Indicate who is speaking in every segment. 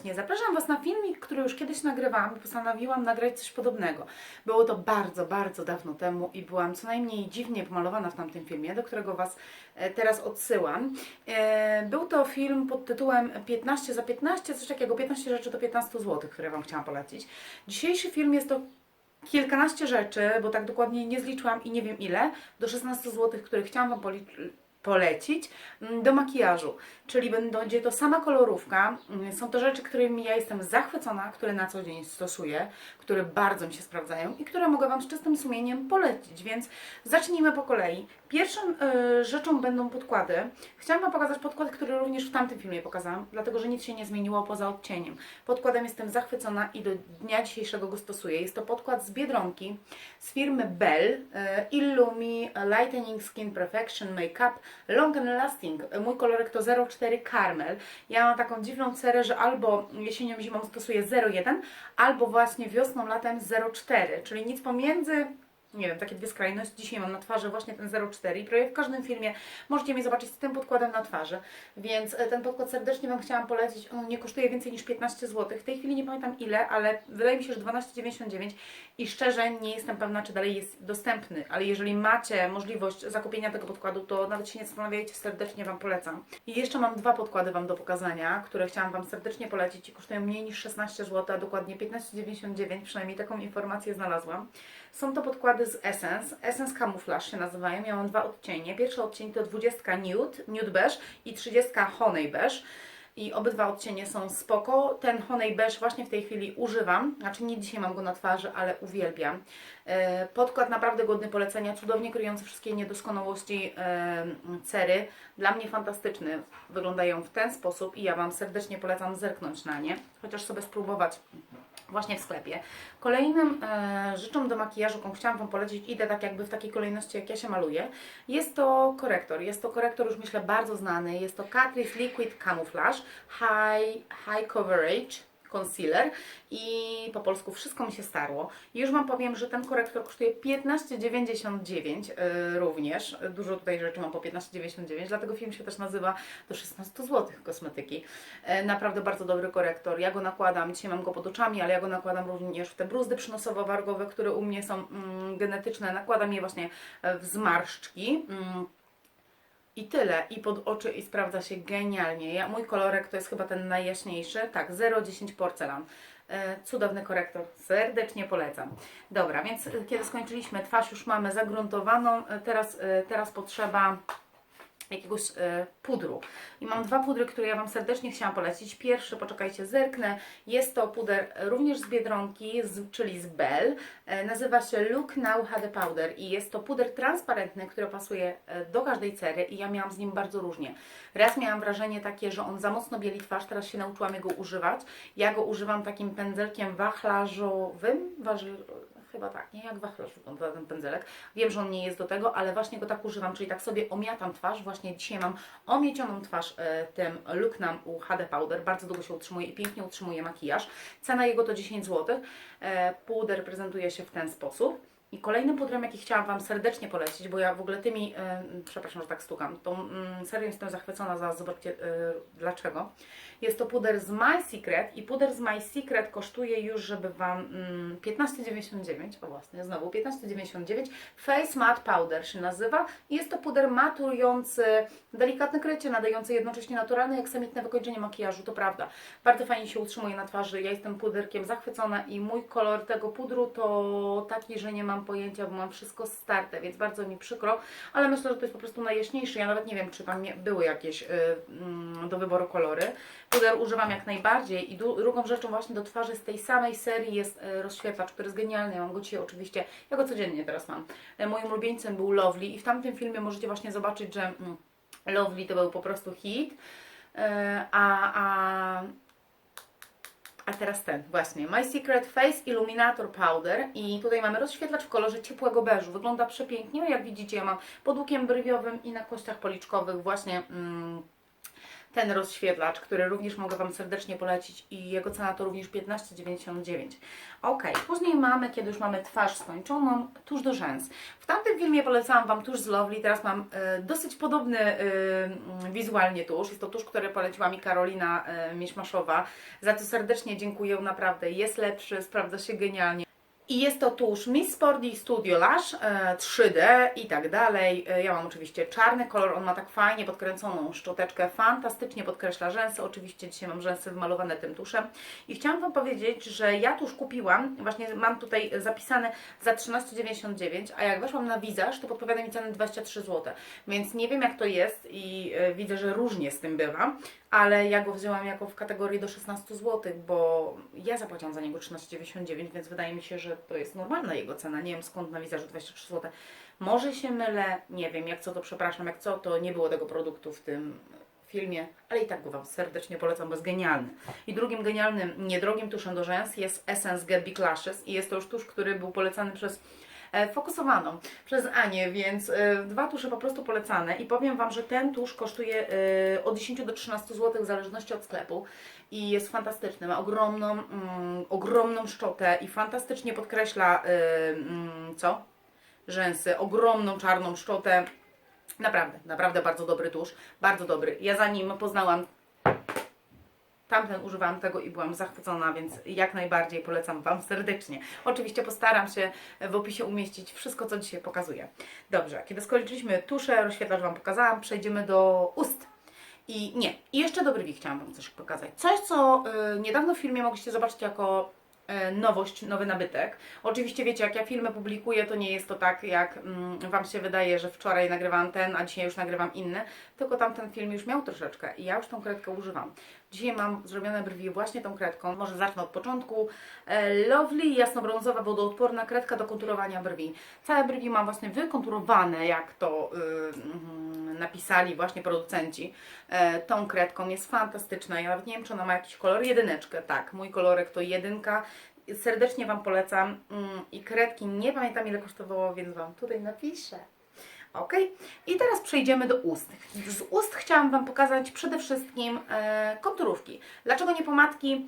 Speaker 1: serdecznie. Zapraszam Was na filmik, który już kiedyś nagrywałam i postanowiłam nagrać coś podobnego. Było to bardzo, bardzo dawno temu i byłam co najmniej dziwnie pomalowana w tamtym filmie, do którego Was e, teraz odsyłam. E, Był to film pod tytułem 15 za 15, coś takiego, 15 rzeczy do 15 zł, które Wam chciałam polecić. Dzisiejszy film jest to kilkanaście rzeczy, bo tak dokładnie nie zliczyłam i nie wiem ile, do 16 zł, które chciałam Wam poli- polecić mm, do makijażu. Czyli będzie to sama kolorówka. Mm, Są to rzeczy, którymi ja jestem zachwycona, które na co dzień stosuję, które bardzo mi się sprawdzają i które mogę Wam z czystym sumieniem polecić. Więc zacznijmy po kolei. Pierwszą y, rzeczą będą podkłady. Chciałam Wam pokazać podkład, który również w tamtym filmie pokazałam, dlatego że nic się nie zmieniło poza odcieniem. Podkładem jestem zachwycona i do dnia dzisiejszego go stosuję. Jest to podkład z Biedronki, z firmy Bell, y, Illumi Lightening Skin Perfection Makeup Long and Lasting. Mój kolorek to 04 Caramel. Ja mam taką dziwną cerę, że albo jesienią, zimą stosuję 01, albo właśnie wiosną, latem 04, czyli nic pomiędzy nie wiem, takie dwie skrajności. Dzisiaj mam na twarzy właśnie ten 04 i prawie w każdym filmie możecie mnie zobaczyć z tym podkładem na twarzy. Więc e, ten podkład serdecznie Wam chciałam polecić. On nie kosztuje więcej niż 15 zł. W tej chwili nie pamiętam ile, ale wydaje mi się, że 12,99 i szczerze nie jestem pewna, czy dalej jest dostępny. Ale jeżeli macie możliwość zakupienia tego podkładu, to nawet się nie zastanawiajcie, serdecznie Wam polecam. I jeszcze mam dwa podkłady Wam do pokazania, które chciałam Wam serdecznie polecić i kosztują mniej niż 16 zł, a dokładnie 15,99, przynajmniej taką informację znalazłam. Są to podkłady z Essence. Essence Camouflage się nazywają. Ja mam dwa odcienie. Pierwszy odcień to 20 Nude, Nude Beige i 30 Honey Beige. I obydwa odcienie są spoko. Ten Honey Beige właśnie w tej chwili używam. Znaczy nie dzisiaj mam go na twarzy, ale uwielbiam. E, Podkład naprawdę godny polecenia, cudownie kryjący wszystkie niedoskonałości e, cery. Dla mnie fantastyczny. Wyglądają w ten sposób i ja Wam serdecznie polecam zerknąć na nie, chociaż sobie spróbować właśnie w sklepie. Kolejnym e, rzeczą do makijażu, jaką chciałam Wam polecić, idę tak jakby w takiej kolejności, jak ja się maluję, jest to korektor. Jest to korektor już myślę bardzo znany. Jest to Catrice Liquid Camouflage High, high Coverage concealer i po polsku wszystko mi się starło. Już Wam powiem, że ten korektor kosztuje 15,99 yy, również. Dużo tutaj rzeczy mam po 15,99, dlatego film się też nazywa do 16 zł kosmetyki. E, Naprawdę bardzo dobry korektor. Ja go nakładam, dzisiaj mam go pod oczami, ale ja go nakładam również w te bruzdy przynosowo-wargowe, które u mnie są mm, genetyczne. Nakładam je właśnie e, w zmarszczki. Mm, i tyle. I pod oczy i sprawdza się genialnie. Ja, mój kolorek to jest chyba ten najjaśniejszy. Tak, 010 porcelan. E, Cudowny korektor. Serdecznie polecam. Dobra, więc e, kiedy skończyliśmy twarz już mamy zagruntowaną. E, Teraz, teraz potrzeba jakiegoś e, pudru. I mam dwa pudry, które ja Wam serdecznie chciałam polecić. Pierwszy, poczekajcie, zerknę. Jest to puder również z Biedronki, z, czyli z Bell. E, nazywa się Look Now HD Powder i jest to puder transparentny, który pasuje e, do każdej cery i ja miałam z nim bardzo różnie. Raz miałam wrażenie takie, że on za mocno bieli twarz, teraz się nauczyłam jego używać. Ja go używam takim pędzelkiem wachlarzowym, waży, Chyba tak, nie jak wachlarz wygląda ten pędzelek. Wiem, że on nie jest do tego, ale właśnie go tak używam, czyli tak sobie omiatam twarz. Właśnie dzisiaj mam omiecioną twarz e, tym Look Nam u HD Powder. Bardzo długo się utrzymuje i pięknie utrzymuje makijaż. Cena jego to 10 zł. E, puder prezentuje się w ten sposób. I kolejnym pudrem, jaki chciałam Wam serdecznie polecić, bo ja w ogóle tymi, e, przepraszam, że tak stukam, tą mm, serią jestem zachwycona, zaraz zobaczcie e, dlaczego. Jest to puder z My Secret i puder z My Secret kosztuje już, żeby Wam mm, 15,99, o właśnie, znowu 15,99. Face Matte Powder się nazywa i jest to puder maturujący, delikatne krycie, nadające jednocześnie naturalne i aksamitne wykończenie makijażu, to prawda. Bardzo fajnie się utrzymuje na twarzy, ja jestem puderkiem zachwycona i mój kolor tego pudru to taki, że nie mam pojęcia, bo mam wszystko starte, więc bardzo mi przykro, ale myślę, że to jest po prostu najjaśniejszy. Ja nawet nie wiem, czy tam były jakieś y, mm, do wyboru kolory. Puder używam jak najbardziej i drugą rzeczą właśnie do twarzy z tej samej serii jest y, rozświetlacz, który jest genialny. Ja mam go dzisiaj oczywiście, ja go codziennie teraz mam. Y, Moim ulubieńcem był Lovely i w tamtym filmie możecie właśnie zobaczyć, że mm, Lovely to był po prostu hit, a, a a teraz ten, właśnie. My Secret Face Illuminator Powder. I tutaj mamy rozświetlacz w kolorze ciepłego beżu. Wygląda przepięknie. Jak widzicie, ja mam pod łukiem i na kościach policzkowych właśnie mm, ten rozświetlacz, który również mogę Wam serdecznie polecić i jego cena to również 15,99. Ok, później mamy, kiedy już mamy twarz skończoną, tuż do rzęs. W tamtym filmie polecałam Wam tuż z Lovely, teraz mam e, dosyć podobny mm, wizualnie tusz. Jest to tusz, który poleciła mi Karolina e, Mieszmaszowa, za co serdecznie dziękuję, naprawdę jest lepszy, sprawdza się genialnie. I jest to tusz Miss Sporty Studio Lash e, 3D i tak dalej. E, Ja mam oczywiście czarny kolor, on ma tak fajnie podkręconą szczoteczkę, fantastycznie podkreśla rzęsy. Oczywiście dzisiaj mam rzęsy wymalowane tym tuszem. I chciałam Wam powiedzieć, że ja tusz kupiłam, właśnie mam tutaj zapisane za 13,99, a jak weszłam na wizaż, to podpowiada mi cenę 23 zł. Więc nie wiem jak to jest i e, widzę, że różnie z tym bywa, ale ja go wzięłam jako w kategorii do 16 zł, bo ja zapłaciłam za niego 13,99, więc wydaje mi się, że to jest normalna jego cena. Nie wiem skąd na wizażu 23 zł. Może się mylę, nie wiem, jak co to przepraszam, jak co, to nie było tego produktu w tym filmie, ale i tak go Wam serdecznie polecam, bo jest genialny. I drugim genialnym, niedrogim tuszem do rzęs jest Essence Get Big Lashes i jest to już tusz, który był polecany przez fokusowaną przez Anię, więc e, dwa tusze po prostu polecane i powiem Wam, że ten tusz kosztuje e, od 10 do 13 zł w zależności od sklepu i jest fantastyczny, ma ogromną, mm, ogromną szczotę i fantastycznie podkreśla e, mm, co? Rzęsy, ogromną czarną szczotę. Naprawdę, naprawdę bardzo dobry tusz, bardzo dobry. Ja zanim poznałam tamten używałam tego i byłam zachwycona, więc jak najbardziej polecam Wam serdecznie. Oczywiście postaram się w opisie umieścić wszystko, co dzisiaj pokazuję. Dobrze, kiedy skończyliśmy tusze, rozświetlacz Wam pokazałam, przejdziemy do ust. I nie, i jeszcze do brwi chciałam Wam coś pokazać. Coś, co y, niedawno w filmie mogliście zobaczyć jako nowość, nowy nabytek. Oczywiście wiecie, jak ja filmy publikuję, to nie jest to tak, jak mm, Wam się wydaje, że wczoraj nagrywam ten, a dzisiaj już nagrywam inny, tylko tamten film już miał troszeczkę i ja już tą kredkę używam. Dzisiaj mam zrobione brwi właśnie tą kredką. Może zacznę od początku. E, Lovely, jasnobrązowa, wodoodporna kredka do konturowania brwi. Całe brwi mam właśnie wykonturowane, jak to y, mm, napisali właśnie producenci. E, tą kredką jest fantastyczna. Ja nawet nie wiem, czy ona ma jakiś kolor. Jedyneczkę, tak. Mój kolorek to jedynka. Serdecznie Wam polecam. Mm, I kredki nie pamiętam ile kosztowało, więc Wam tutaj napiszę. Ok, i teraz przejdziemy do ust. Z ust chciałam Wam pokazać przede wszystkim e, konturówki. Dlaczego nie pomadki?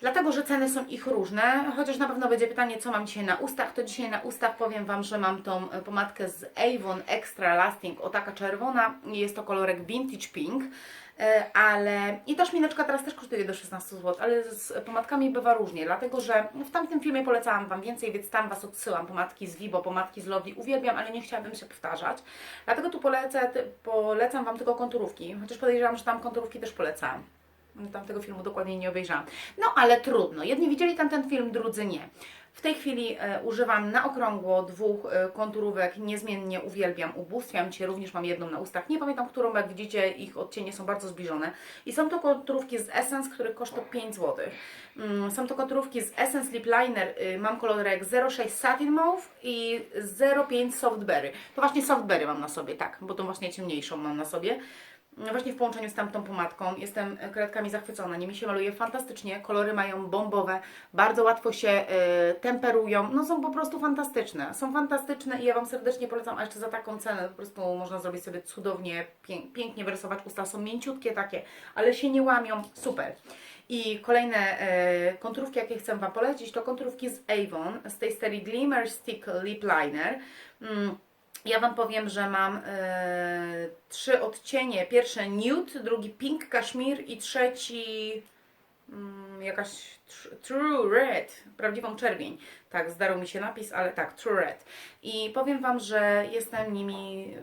Speaker 1: Dlatego, że ceny są ich różne, chociaż na pewno będzie pytanie, co mam dzisiaj na ustach, to dzisiaj na ustach powiem Wam, że mam tą e, pomadkę z Avon Extra Lasting, o taka czerwona, jest to kolorek Vintage Pink, e, ale i ta szmineczka teraz też kosztuje do 16 zł, ale z pomadkami bywa różnie, dlatego, że w tamtym filmie polecałam Wam więcej, więc tam Was odsyłam, pomadki z Vivo, pomadki z Lovely, uwielbiam, ale nie chciałabym się powtarzać, dlatego tu polecę, polecam Wam tylko konturówki, chociaż podejrzewam, że tam konturówki też polecałam. Tamtego filmu dokładnie nie obejrzałam. No ale trudno. Jedni widzieli tamten film, drudzy nie. W tej chwili e, używam na okrągło dwóch e, konturówek. Niezmiennie uwielbiam, ubóstwiam Cię. Również mam jedną na ustach. Nie pamiętam, którą, jak widzicie, ich odcienie są bardzo zbliżone. I są to konturówki z Essence, których koszt to 5 zł. Mm, Są to konturówki z Essence Lip Liner. y, Mam kolorek 06 Satin Mauve i 05 Softberry. To właśnie Softberry mam na sobie, tak, bo tą właśnie ciemniejszą mam na sobie. No Właśnie w połączeniu z tamtą pomadką jestem kredkami zachwycona. Nimi się maluje fantastycznie. Kolory mają bombowe, bardzo łatwo się y, temperują. No są po prostu fantastyczne. Są fantastyczne i ja Wam serdecznie polecam, a jeszcze za taką cenę po prostu można zrobić sobie cudownie, pię pięknie wyrysować usta. Są mięciutkie takie, ale się nie łamią. Super. I kolejne e, konturówki, jakie chcę Wam polecić, to konturówki z Avon, z tej serii Glimmer Stick Lip Liner. Mm, ja Wam powiem, że mam e, trzy odcienie. Pierwsze nude, drugi pink kaszmir i trzeci mm, jakaś tr- true red, prawdziwą czerwień. Tak, zdarł mi się napis, ale tak, true red. I powiem Wam, że jestem nimi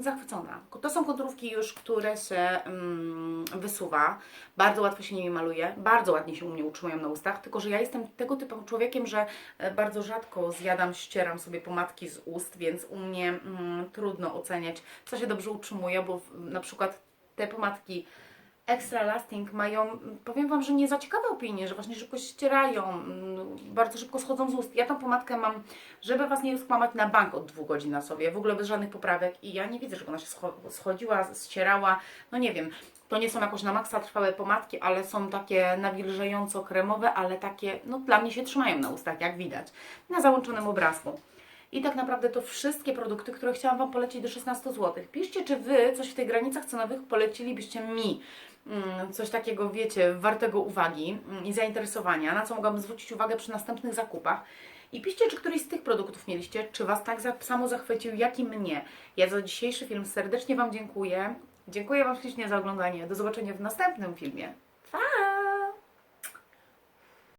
Speaker 1: zachwycona. To są konturówki już, które się mm, wysuwa. Bardzo łatwo się nimi maluje. Bardzo ładnie się u mnie utrzymują na ustach. Tylko, że ja jestem tego typu człowiekiem, że e, bardzo rzadko zjadam, ścieram sobie pomadki z ust, więc u mnie mm, trudno oceniać, co się dobrze utrzymuje, bo na przykład te pomadki Extra Lasting mają, powiem Wam, że nie za ciekawe opinie, że właśnie szybko się ścierają, mm, bardzo szybko schodzą z ust. Ja tą pomadkę mam, żeby Was nie skłamać, na bank od dwóch godzin na sobie, w ogóle bez żadnych poprawek i ja nie widzę, żeby ona się scho- schodziła, ścierała, no nie wiem. To nie są jakoś na maksa trwałe pomadki, ale są takie nawilżająco kremowe, ale takie, no dla mnie się trzymają na ustach, jak widać, na załączonym obrazku. I tak naprawdę to wszystkie produkty, które chciałam Wam polecić do 16 zł. Piszcie, czy Wy coś w tych granicach cenowych polecilibyście mi. Mm, Coś takiego, wiecie, wartego uwagi mm, i zainteresowania, na co mogłabym zwrócić uwagę przy następnych zakupach. I piszcie, czy któryś z tych produktów mieliście, czy Was tak samo zachwycił, jak i mnie. Ja za dzisiejszy film serdecznie Wam dziękuję. Dziękuję Wam ślicznie za oglądanie. Do zobaczenia w następnym filmie.